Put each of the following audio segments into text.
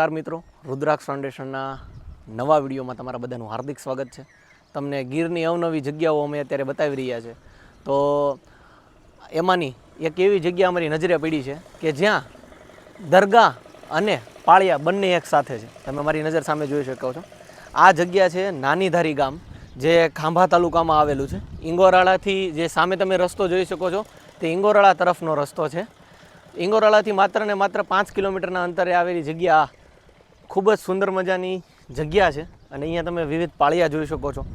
નમસ્કાર મિત્રો. રુદ્રાક્ષ ફાઉન્ડેશનના નવા વિડીયોમાં તમારા બધાનું હાર્દિક સ્વાગત છે. તમને ગીરની અવનવી જગ્યાઓ અમે અત્યારે બતાવી રહ્યા છે. તો એમાંની એક એવી જગ્યા અમારી નજરે પડી છે કે જ્યાં દરગાહ અને પાળિયા બંને એક સાથે છે. તમે મારી નજર સામે જોઈ શકો છો. આ જગ્યા છે નાનીધારી ગામ, જે ખાંભા તાલુકામાં આવેલું છે. ઇંગોરાળાથી જે સામે તમે રસ્તો જોઈ શકો છો, તે ઇંગોરાળા તરફનો રસ્તો છે. ઇંગોરાળાથી માત્ર ને માત્ર પાંચ કિલોમીટરના અંતરે આવેલી જગ્યા ખૂબ જ સુંદર મજાની જગ્યા છે. અને અહીંયા તમે વિવિધ પાળિયા જોઈ શકો છો.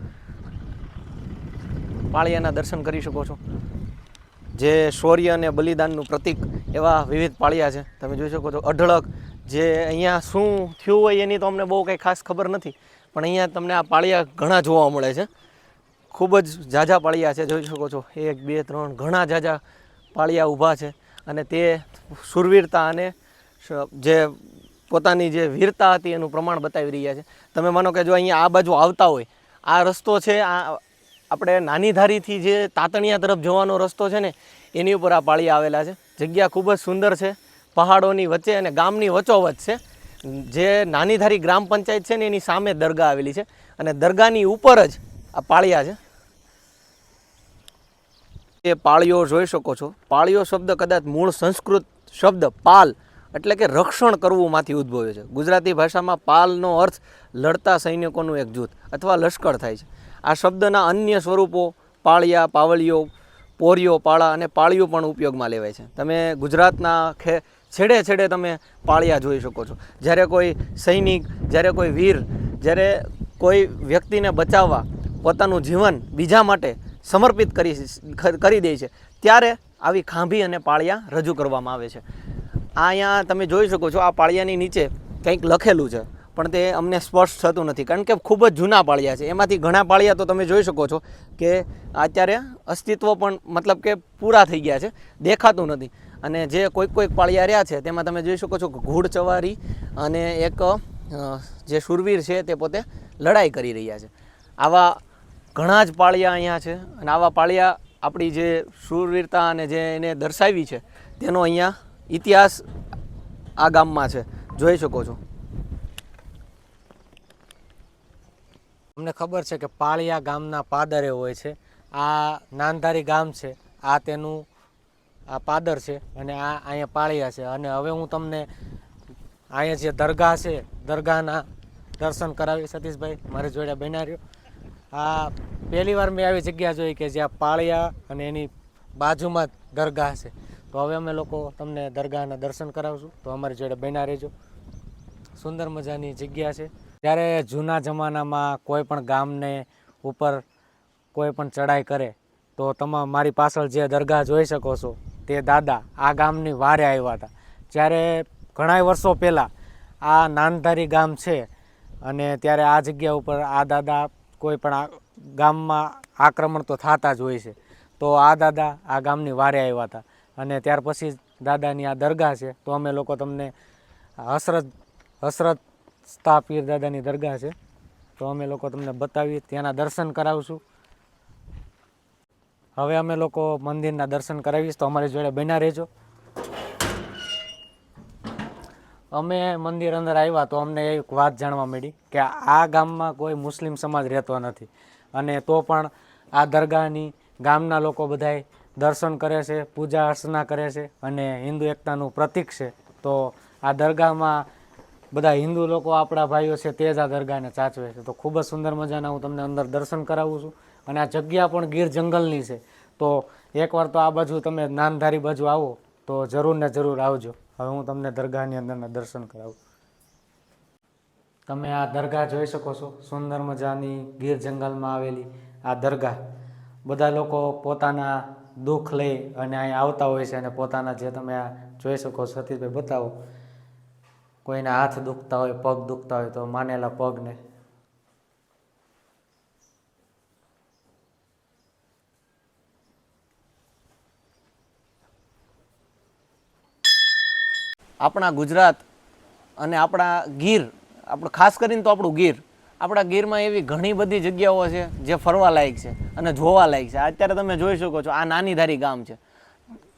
પાળિયાના દર્શન કરી શકો છો. જે શૌર્ય અને બલિદાનનું પ્રતીક એવા વિવિધ પાળિયા છે. તમે જોઈ શકો છો, અઢળક. જે અહીંયા શું થયું હોય એની તો અમને બહુ કંઈ ખાસ ખબર નથી. પણ અહીંયા તમને આ પાળિયા ઘણા જોવા મળે છે. ખૂબ જ ઝાઝા પાળિયા છે, જોઈ શકો છો. એક, બે, ત્રણ ઘણા ઝાઝા પાળિયા ઊભા છે. અને તે સુરવીરતા અને જે પોતાની જે વીરતા હતી એનું પ્રમાણ બતાવી રહ્યા છે. તમે માનો કે જો અહીંયા આ બાજુ આવતા હોય, આ રસ્તો છે, આ આપણે નાની ધારીથી જે તાતણિયા તરફ જવાનો રસ્તો છે ને, એની ઉપર આ પાળિયા આવેલા છે. જગ્યા ખૂબ જ સુંદર છે, પહાડોની વચ્ચે અને ગામની વચ્ચોવચ્ચ છે. જે નાની ધારી ગ્રામ પંચાયત છે ને, એની સામે દરગાહ આવેલી છે અને દરગાહની ઉપર જ આ પાળિયા છે. એ પાળીઓ જોઈ શકો છો. પાળીઓ શબ્દ કદાચ મૂળ સંસ્કૃત શબ્દ, પાલ એટલે કે રક્ષણ કરવુંમાંથી ઉદ્ભવ્યો છે. ગુજરાતી ભાષામાં પાલનો અર્થ લડતા સૈનિકોનું એક જૂથ અથવા લશ્કર થાય છે. આ શબ્દના અન્ય સ્વરૂપો પાળિયા, પાવળીઓ, પોરિયો, પાળા અને પાળિયું પણ ઉપયોગમાં લેવાય છે. તમે ગુજરાતના ખે છેડે છેડે તમે પાળિયા જોઈ શકો છો. જ્યારે કોઈ સૈનિક, જ્યારે કોઈ વીર, જ્યારે કોઈ વ્યક્તિને બચાવવા પોતાનું જીવન બીજા માટે સમર્પિત કરી કરી દે છે, ત્યારે આવી ખાંભી અને પાળિયા રજૂ કરવામાં આવે છે. આ અહીંયા તમે જોઈ શકો છો, આ પાળિયાની નીચે કંઈક લખેલું છે, પણ તે અમને સ્પષ્ટ થતું નથી, કારણ કે ખૂબ જ જૂના પાળિયા છે. એમાંથી ઘણા પાળિયા તો તમે જોઈ શકો છો કે અત્યારે અસ્તિત્વ પણ મતલબ કે પૂરા થઈ ગયા છે, દેખાતું નથી. અને જે કોઈક કોઈક પાળિયા રહ્યા છે, તેમાં તમે જોઈ શકો છો કે ઘોડચવારી અને એક જે શૂરવીર છે તે પોતે લડાઈ કરી રહ્યા છે. આવા ઘણા જ પાળિયા અહીંયા છે અને આવા પાળિયા આપણી જે શૂરવીરતા અને જે એને દર્શાવી છે, તેનો અહીંયા ઇતિહાસ આ ગામમાં છે. જોઈ શકો છો. અમને ખબર છે કે પાળિયા ગામના પાદરે હોય છે. આ નાનધારી ગામ છે. આ તેનું આ પાદર છે અને આ અહીંયા પાળિયા છે. અને હવે હું તમને અહીંયા જે દરગાહ છે, દરગાહના દર્શન કરાવી સતીશભાઈ, મારી જોડે બન્યા રહ્યો. આ પહેલી વાર મેં આવી જગ્યા જોઈ કે જ્યાં પાળિયા અને એની બાજુમાં જ દરગાહ છે. તો હવે અમે લોકો તમને દરગાહના દર્શન કરાવશું. તો અમારી જોડે બન્યા રહેજો. સુંદર મજાની જગ્યા છે. ત્યારે જૂના જમાનામાં કોઈ પણ ગામને ઉપર કોઈ પણ ચડાઈ કરે, તો તમામ મારી પાછળ જે દરગાહ જોઈ શકો છો, તે દાદા આ ગામની વારે આવ્યા હતા. જ્યારે ઘણા વર્ષો પહેલાં આ નાનધારી ગામ છે અને ત્યારે આ જગ્યા ઉપર આ દાદા કોઈ પણ ગામમાં આક્રમણ તો થતા જ હોય છે. તો આ દાદા આ ગામની વારે આવ્યા હતા. અને ત્યાર પછી દાદાની આ દરગાહ છે, તો અમે લોકો તમને હસરત હસરત સ્તા પીર દાદાની દરગાહ છે, તો અમે લોકો તમને બતાવીએ, ત્યાંના દર્શન કરાવશું. હવે અમે લોકો મંદિરના દર્શન કરાવીશ, તો અમારી જોડે બન્યા રહેજો. અમે મંદિર અંદર આવ્યા તો અમને એક વાત જાણવા મળી કે આ ગામમાં કોઈ મુસ્લિમ સમાજ રહેતો નથી. અને તો પણ આ દરગાહની ગામના લોકો બધાય દર્શન કરે છે, પૂજા અર્ચના કરે છે અને હિન્દુ એકતાનું પ્રતીક છે. તો આ દરગાહમાં બધા હિન્દુ લોકો આપણા ભાઈઓ છે તે જ આ દરગાહને સાચવે છે. તો ખૂબ જ સુંદર મજાના હું તમને અંદર દર્શન કરાવું છું. અને આ જગ્યા પણ ગીર જંગલની છે. તો એકવાર તો આ બાજુ તમે નાનધારી બાજુ આવો, તો જરૂર ને જરૂર આવજો. હવે હું તમને દરગાહની અંદરના દર્શન કરાવું. તમે આ દરગાહ જોઈ શકો છો. સુંદર મજાની ગીર જંગલમાં આવેલી આ દરગાહ. બધા લોકો પોતાના દુઃખ લઈ અને અહીં આવતા હોય છે અને પોતાના જે તમે આ જોઈ શકો સતીશભાઈ બતાવો, કોઈના હાથ દુખતા હોય, પગ દુખતા હોય તો માનેલા પગને. આપણા ગુજરાત અને આપણા ગીર, આપણું ખાસ કરીને તો આપણું ગીર આપણા ગીરમાં એવી ઘણી બધી જગ્યાઓ છે જે ફરવા લાયક છે અને જોવા લાયક છે. અત્યારે તમે જોઈ શકો છો, આ નાનીધારી ગામ છે.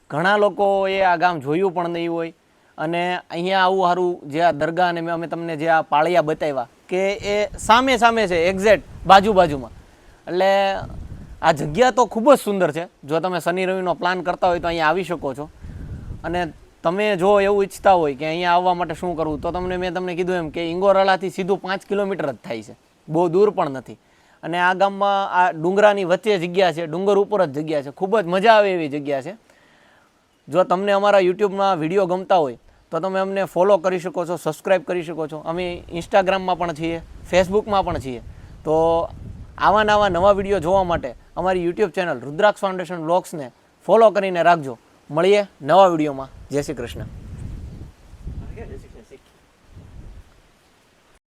ઘણા લોકોએ આ ગામ જોયું પણ નહીં હોય. અને અહીંયા આવું સારું જે આ દરગાહ અને અમે તમને જે આ પાળિયા બતાવ્યા કે એ સામે સામે છે એક્ઝેક્ટ બાજુ બાજુમાં. એટલે આ જગ્યા તો ખૂબ જ સુંદર છે. જો તમે શનિ રવિનો પ્લાન કરતા હોય તો અહીંયા આવી શકો છો. અને તમે જો એવું ઈચ્છતા હોય કે અહીંયા આવવા માટે શું કરવું, તો તમને મેં તમને કીધું એમ કે ઇંગોરાલાથી સીધું પાંચ કિલોમીટર જ થાય છે. બહુ દૂર પણ નથી. અને આ ગામમાં આ ડુંગરાની વચ્ચે જગ્યા છે, ડુંગર ઉપર જ જગ્યા છે. ખૂબ જ મજા આવે એવી જગ્યા છે. જો તમને અમારા યુટ્યુબમાં વીડિયો ગમતા હોય, તો તમે અમને ફોલો કરી શકો છો સબસ્ક્રાઈબ કરી શકો છો. અમે ઇન્સ્ટાગ્રામમાં પણ છીએ, ફેસબુકમાં પણ છીએ. તો આવા નવા નવા વીડિયો જોવા માટે અમારી યુટ્યુબ ચેનલ રુદ્રાક્ષ ફાઉન્ડેશન બ્લોગ્સને ફોલો કરીને રાખજો. મળીએ નવા વિડીયોમાં. જય શ્રી કૃષ્ણ.